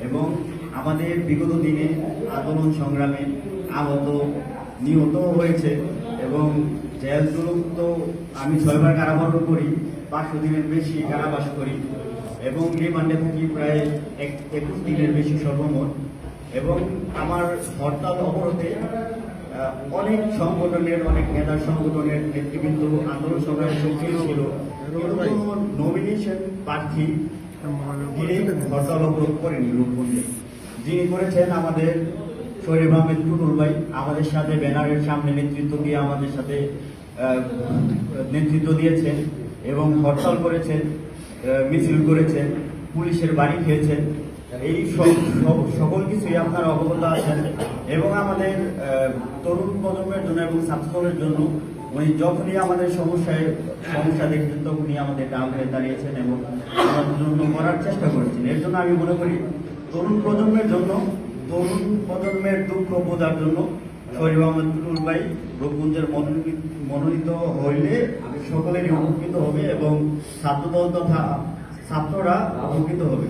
এবং আমাদের বিগত দিনে আন্দোলন সংগ্রামে আহত নিহত হয়েছে এবং জেল জুলুম তো আমি ছয়বার কারাবরণ করি পাঁচশো দিনের বেশি কারাবাস করি এবং রিমান্ডে থাকি প্রায় এক- একুশ দিনের বেশি সর্বমোট এবং আমার হরতাল অবরোধে অনেক সংগঠনের অনেক নেতার সংগঠনের নেতৃবৃন্দ আন্দোলন সংগ্রামে সক্রিয় ছিল। নমিনেশন প্রার্থী হরতাল করেনি যিনি করেছেন আমাদের শরীফ আহমেদ টুটুল ভাই, আমাদের সাথে ব্যানারের সামনে নেতৃত্ব দিয়ে আমাদের সাথে নেতৃত্ব দিয়েছেন এবং হরতাল করেছেন মিছিল করেছেন, পুলিশের বাড়ি খেয়েছেন। এই সব- সব- সকল কিছুই আপনারা অবগত আছেন এবং আমাদের তরুণ প্রজন্মের জন্য এবং ছাত্রদের জন্য উনি যখনই আমাদের সমস্যায় সমস্যা দেখছেন, তখনই আমাদের ডাল হয়ে দাঁড়িয়েছেন এবং আমাদের জন্য করার চেষ্টা করেছেন। এর জন্য আমি মনে করি, তরুণ প্রজন্মের জন্য, তরুণ প্রজন্মের দুঃখ বোঝার জন্য শরীফ আহমদ ভাই মনোনীত মনোনীত হইলে সকলেরই উপকৃত হবে এবং ছাত্রদল তথা ছাত্ররা উপকৃত হবে।